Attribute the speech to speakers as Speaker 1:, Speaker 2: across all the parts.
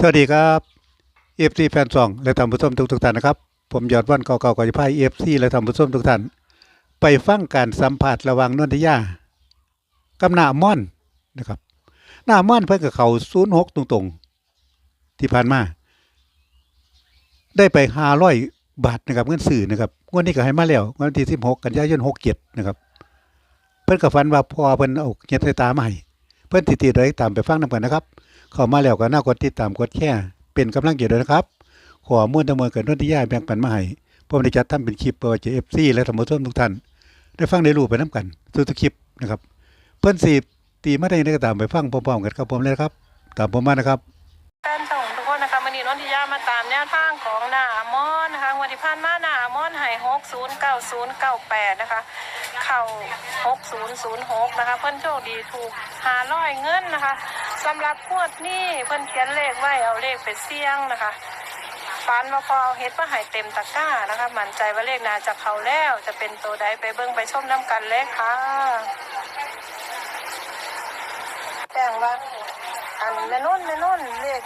Speaker 1: สวัสดีครับเอฟซีแฟนซองและท่านผู้ชมทุกทุกท่านนะครับ ผมยอดวันเก่าๆก่อนจะพายเอฟซีและท่านผู้ชมทุกท่าน ไปฟังการสัมผัสระหว่างนนทยากับหน้าม่อนนะครับหน้าม่อนเพิ่นกับเขาศูนย์หกตรงๆ ที่ผ่านมา ได้ไปห้าร้อยบาทนะครับเงินสื่อนะครับงวดนี้ก็ให้มาแล้ววันที่สิบหกกันยายนหกเจ็ดนะครับเพิ่นกับฟันว่าพอเพิ่นเอาเงียใส่ตามาให้เพิ่นติดๆเลยตามไปฟังนำกันนะครับ เข้ามาแล้วก็น่ากดติดตามกดแชร์เป็นกำลังใจด้วยนะครับ ขอมุ่นดำเนินกับนนทิยาแบ่งปันมาให้ผมได้จัดทำเป็นคลิปเพื่อจะเอฟซีและธรรมชมทุกท่าน ได้ฟังได้รู้ไปน้ำกันทุกๆคลิปนะครับ เพิ่อนสีตีมาได้ได้ก็ตามไปฟังพร้อมๆกันครับผมเลยนะครับ ตามผมมานะครับ
Speaker 2: แฟนส่งทุกคนนะคะวันนี้นนทิยามาตามแนวทางของหน้าอมอนนะคะวันที่ผ่านมาหน้าอมอนให้หกศูนย์เก้าศูนย์เก้าแปดนะคะ เข่าหกศูนย์ศูนย์หกนะคะ เพิ่อนโชคดีถูกหาร้อยเงินนะคะ สำหรับงวดนี้เพิ่นเขียนเลขไว้เอาเลขไปเสี่ยงนะคะฟันมาพอเอาเฮ็ดมาให้เต็มตะกร้านะคะมั่นใจว่าเลขนาจะเขาแล้วจะเป็นตัวใดไปเบิ่งไปชมน้ำกันเลยค่ะแจ้งว่าอันแม่นุ่นแม่นุ่นเลข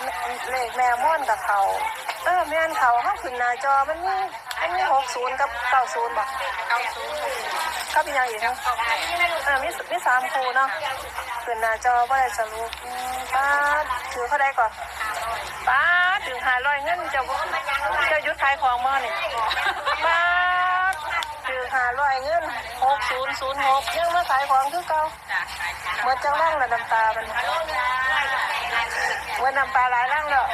Speaker 2: เลขแม่ม่อนกับเขาเออแม่นเขาเขาขึ้นหน้าจอมันมีอันนี้หกศูนย์กับเก้าศูนย์บ่เก้าศูนย์ก็เป็นยังอีกนะเออมีมีสามคูเนาะขึ้นหน้าจอว่าได้สรุ ป้าถือเขาได้ก่อนป้าถึงหาร้อยเงินจะจะยุดขายของมาเนี่ยป้าถือหาร้อยเงินหกศูนย์ศูนย์หกยังมาขายของคือเก่าเมื่อจังร่างละน้ำตามันเว้นน้ำปลาหลายนั่งแล้ว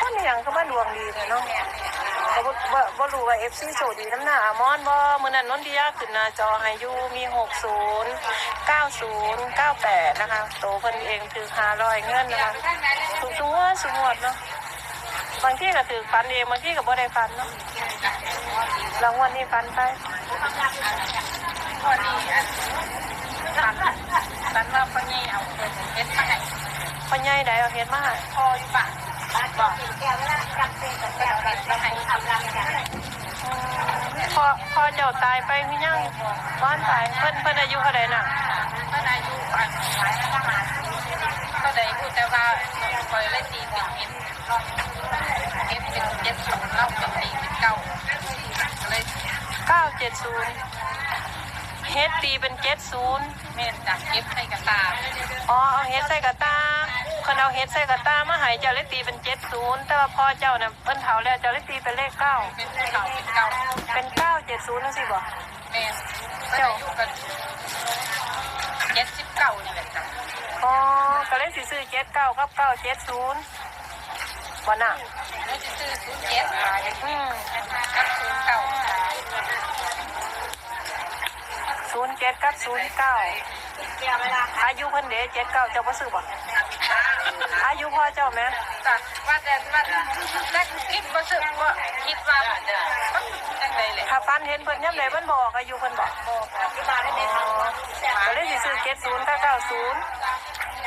Speaker 2: คนอย่างก็มาดวงดีเลยเนาะ บ่บ่บ่รู้ว่าเอฟซีโชคดีน้ำหน้าอามอนบ่มื้อนั้นนนทิยาขึ้นหน้าจอให้อยู่มี 60 90 98 นะคะ โตเพิ่นเองถือ500เงินนะคะถูกตัวสงวดเนาะบางที่ก็ถือฟันเองบางที่ก็บ่ได้ฟันเนาะรางวัลนี้ฟันไป
Speaker 3: ฉันว่าพ่อใหญ่เอาเงินเฮ็ดมาให้
Speaker 2: พ่อใหญ่ได้เอาเฮ็ดมาให้
Speaker 3: พ่ออยู่บ้าน บอกแก้วละจับเป็นกับแก้วเฮ็ดมาให้ทำรังกัน
Speaker 2: พอพอเจ้าตายไปคือยังบ้านตายเพิ่นเพิ่นอายุเท่าใดน่ะ
Speaker 3: เมื่ออายุอันก็ได้พูดแต่ว่าคอยเล่นตีเป็นเฮ็ดเฮ็ดเป็นเจ็ดศูนย์เล่าเป็นตีเป็นเก้าเลย
Speaker 2: 970เฮ็ดตีเป็น70
Speaker 3: แม่นจับเก็บให้กับตา
Speaker 2: อ๋อเอาเฮ็ดใส่กระตา เพิ่นเอาเฮ็ดใส่กระตามาให้เจ้าเลยตีเป็น70แต่ว่าพ่อเจ้าน่ะเพิ่นเฒ่าแล้วเจ้าเลยตีเป็นเลข9
Speaker 3: เป็นเก่าเป็นเก่า
Speaker 2: เป็น970จังซี่บ่
Speaker 3: แม่นเมื่ออายุกันเจ็ดสิบเก้านี่แหละจ้ะ
Speaker 2: อ๋อก็เลยสิซื้อ79กับ970บ่น่ะ
Speaker 3: แล้วจะซื้อศูนย์เจ็ด
Speaker 2: อืม
Speaker 3: กับศูนย์เก้า
Speaker 2: 07กับ09อายุเพิ่นเด้79เจ้าบ่ซื้อบ่ อายุพ่อเจ้าแม่
Speaker 3: จ้ะว่าแต่ว่าแต่คิดว่าสึกว่าคิดว่ามันจังไดเลย
Speaker 2: ถ้าฟันเห็นเพิ่นยามใดเพิ่นบอกอายุเพิ่นบอก
Speaker 3: ที่บ้านได้เป็น
Speaker 2: ก็เลขสิซื้อเจ็ดศูนย์กับเก้าศูนย์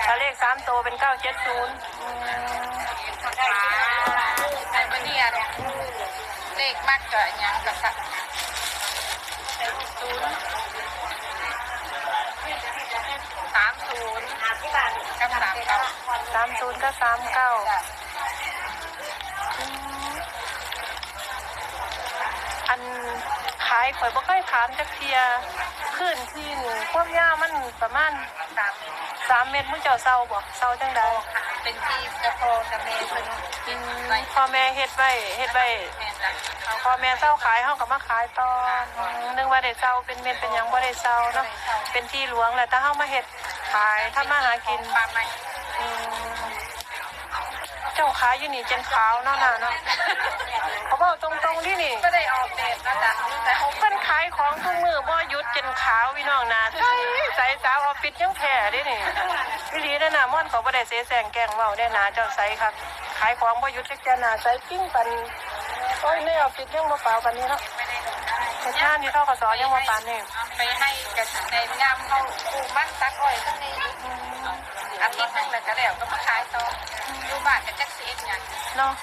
Speaker 2: ถ้าเลขสามตัวเป็นเก้าเจ็ดศูนย์
Speaker 3: ไอ้บันเนี่ยเลขมากก็ยังกับสักศูนย์ สามศูนย์กับสามเก้า
Speaker 2: สามศูนย์กับสามเก้าอันขายข่อยบ่เคยถามจักเทียขึ้นที่หนึ่งความยาวมันประมาณ
Speaker 3: สาม
Speaker 2: สามเมตรมุ้งเจ้าเศร้าบ่เศร้าจังใด
Speaker 3: เป็นที่จะพอจะเมย์เป็น
Speaker 2: อืมพ่อแม่เฮ็ดไว้เฮ็ดไว้
Speaker 3: แม่จัง
Speaker 2: เอาพ่อแม่เศร้าขายเฮาก็มาขายตออืมนึกว่าได้เศร้าเป็นเม็ดเป็นหยังบ่ได้เศร้าเนาะเป็นที่หลวงแหละแต่เฮามาเฮ็ดขายถ้ามาหากิน
Speaker 3: ปลาใหม่
Speaker 2: อืมเจ้าขายอยู่นี่จนขาวเนาะน่ะเนาะเขาบอกตรงๆที่นี่
Speaker 3: ก็ได้ออกเดทนะจ๊ะแต่เขา
Speaker 2: เพิ่นขายของทุกมือบ่หยุดจนขาวพี่น้องนะใส่ใส่สาวออฟฟิศยังแพ้เด้นี่พี่ลีได้นะม่อนเขาบ่ได้เสแสร้งแกล้งเว้าได้นะเจ้าใส่ครับ ขายของบ่หยุดจักแกนะใส่ปิ้งปัน อ้ยในออฟฟิศยังบ่เปล่าปานนี้เนาะ
Speaker 3: ไม่ได้ดูได้
Speaker 2: เฮ็ดงานที่ทกสยังบ่ปานนี้
Speaker 3: ไปให้กับในงามเขาปลูกมันตักอ้อยข้างในอาทิตย์นึงแล้วก็แล้วก็มาขายต่ออยู่บ้านกับแจ็คซีเอ็กอย่าง
Speaker 2: เนาะ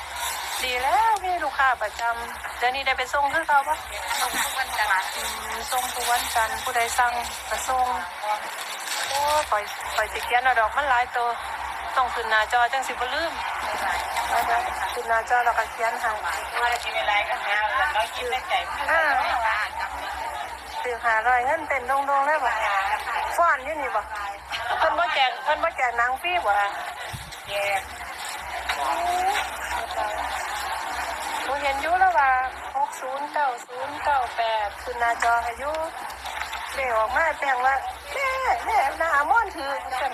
Speaker 2: ดีแล้วมีลูกค้าประจำเดี๋ยวนี้ได้ไปส่งคือเก่าปะ
Speaker 3: ลงทุกวันจันทร์
Speaker 2: อืมส่งทุกวันจันทร์ผู้ใดสั่งก็ส่งโอ้คอยคอยสิเขียนเอาดอกมันหลายตัวต้องขึ้นหน้าจอจังสิบ่ลืม นะคะขึ้นหน้าจอแล้วก็เขียนให้
Speaker 3: ว่าจะกินอะไรกันนะแล้วก็กินได้ใจ
Speaker 2: อ่าถือหารอยเงินเต้นดงๆได้บ่ฟ้อนอยู่นี่บ่เพิ่นบ่แจกเพิ่นบ่แจกนังฟรีบ่ฮะ
Speaker 3: แย่
Speaker 2: หนูเห็นอยู่แล้วว่า60 90 98ขึ้นหน้าจอให้อยู่เดี๋ยวออกมาแปลงว่าแม่แม่หน้ามอนถือจัง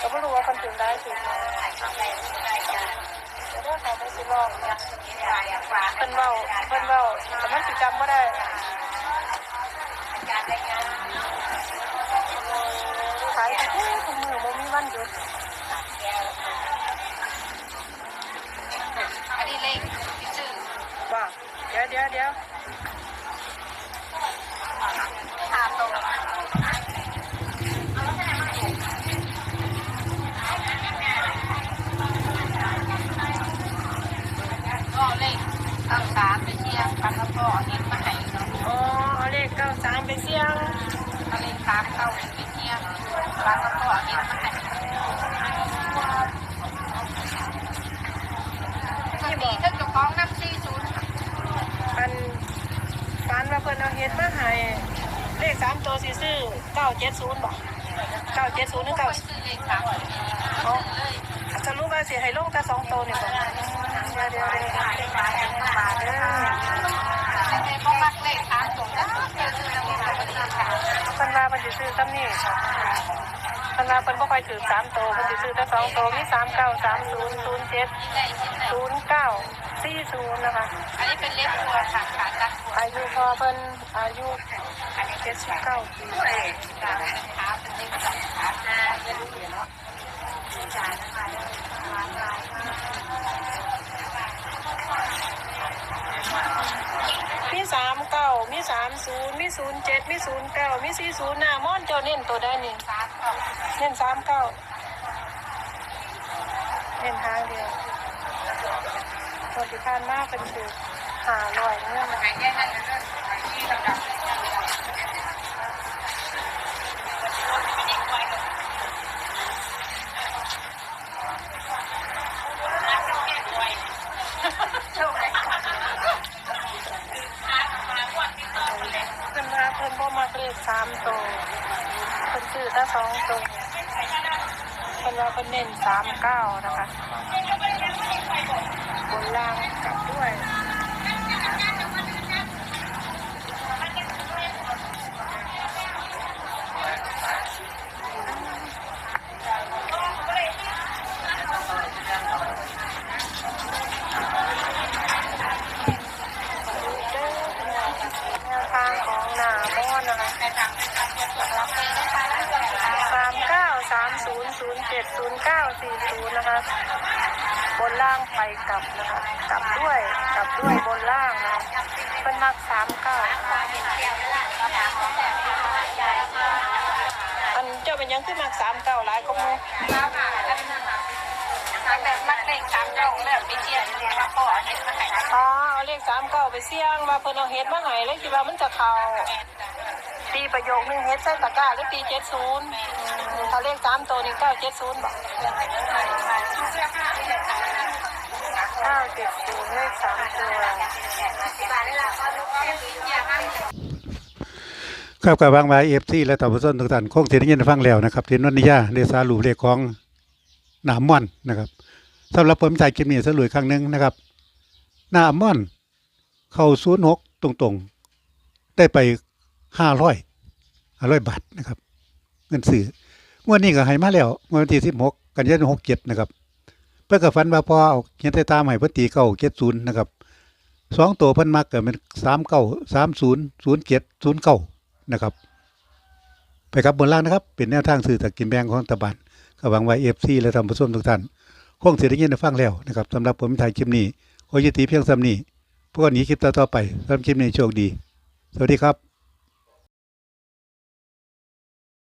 Speaker 2: ก็บ่รู้ว่าเพิ่นถึงได้สิเเขาไปสิลองเพิ่นเว้าเพิ่นเว้าแต่มันสิจำบ่ได้ขายทุกมื้อมื้อบ่มีวันหยุด
Speaker 3: เพิ่
Speaker 2: นเอาเฮ็ดมาให้เลขสามตัวสิซื้อเก้าเจ็ดศูนย์บ่เก้าเจ็ดศูนย์หรือ
Speaker 3: ก็
Speaker 2: เก้า
Speaker 3: ซื้อเลขสาม
Speaker 2: อ๋อสรุปว่าสิให้ลงแต่สองตัวนี่บ่เดี๋ยวเดี๋ยวเดี๋ยวเดี๋ยวเดี๋ยว
Speaker 3: แต่ก็มักเลขสามตรงนะเจอซื้อแล้วมีสามเลขสาม
Speaker 2: เพิ่นว่าเพิ่นสิซื้อซ้ำนี่เพิ่นว่าเพิ่นบ่ค่อยถือสามตัวเพิ่นสิซื้อแต่สองตัวมีสามเก้าสามศูนย์ศูนย์เจ็ด
Speaker 3: ได้ชิ้นไหน
Speaker 2: ศูนย์เก้า สี่ศูนย์นะคะ
Speaker 3: อันนี้เป็นเลขตัวค่ะขาจักตัว
Speaker 2: อายุพอเพิ่นอายุเจ็ดสิบเก้าปี
Speaker 3: ขาเป็นขาเป็นเลขสองขาหน้าเยอะเนาะ
Speaker 2: มีสามเก้ามีสามศูนย์มีศูนย์เจ็ดมีศูนย์เก้ามีสี่ศูนย์หน้ามอนเจ้าเน้นตัวได้นี่
Speaker 3: สามก็
Speaker 2: เน้นสามเก้าเน้นทางเดียว ตัวที่ผ่านมากเป็นคือหาลอยเงื่อน
Speaker 3: หายแย่นั่นก็เรื่องที่เราดับ
Speaker 2: เพิ่นมาเพิ่นบ่มาเลขสามตัวเพิ่นซื้อแต่สองตัว นว่าเพิ่นเน้นสามเก้านะคะบนล่างกลับด้วย จ็ดศูนย์เก้าสี่ศูนย์นะคะ บนล่างไปกลับนะคะ กลับด้วย กลับด้วยบนล่างนะเป็นมักสามเก้าอันเจ้าเป็นหยังขึ้นมักสามเก้าหลายก็มู
Speaker 3: แล้วค่ะแล้วแต่มักเลขสามเก้าแล้วไปเที่ยวเนี่ยแล้วก็เห็นมาให้
Speaker 2: อ๋อเอาเลขสามเก้าไปเสี่ยงว่าเพิ่นเอาเฮ็ดมาให้เลยคิดว่ามันจะเข้าตีประโยคนึงเฮ็ดใส่ตะกร้าหรือตีเจ็ดศูนย์ ถ้าเลขสามตัวนี่เก้าเจ็ดศูนย์บอกเก้าเจ็ดศูนย์เลขสามตัว
Speaker 1: ครับกับบางวายเอฟซีและต่อผู้ชมทุกท่านคงเสิได้ยินฟังแล้วนะครับที่นนนิยาได้สารุปเลขของหนามม่อนนะครับสำหรับผมถ่ายคลิปนี้สรุปครั้งหนึ่งนะครับ หนามม่อน เข้า06ตรงๆ ได้ไป500 500บาทนะครับ เงินซื้อ วดนี้ก็ให้มาแล้ววันที่16กันยายน67นะครับ เพิ่นก็ฝันว่าพอเอาเขียนใส่ตามให้เพิ่นตีเก้า70นะครับสองตัวพิ่นมักก็เป็น39 30 07 09นะครับ ไปครับบนล่างนะครับ เป็นแนวทางสื่อตะกินแบงของรัฐบาลก็หวังไว้เอฟซีและท่านผู้ชมทุกท่านคงเสียได้ยินได้ฟังแล้วนะครับสำหรับผมถ่ายคลิปนี้ขอยุติเพียงสำนี้พวกนี้คลิปต่อๆไปสำหรับคลิปนี้โชคดี สวัสดีครับ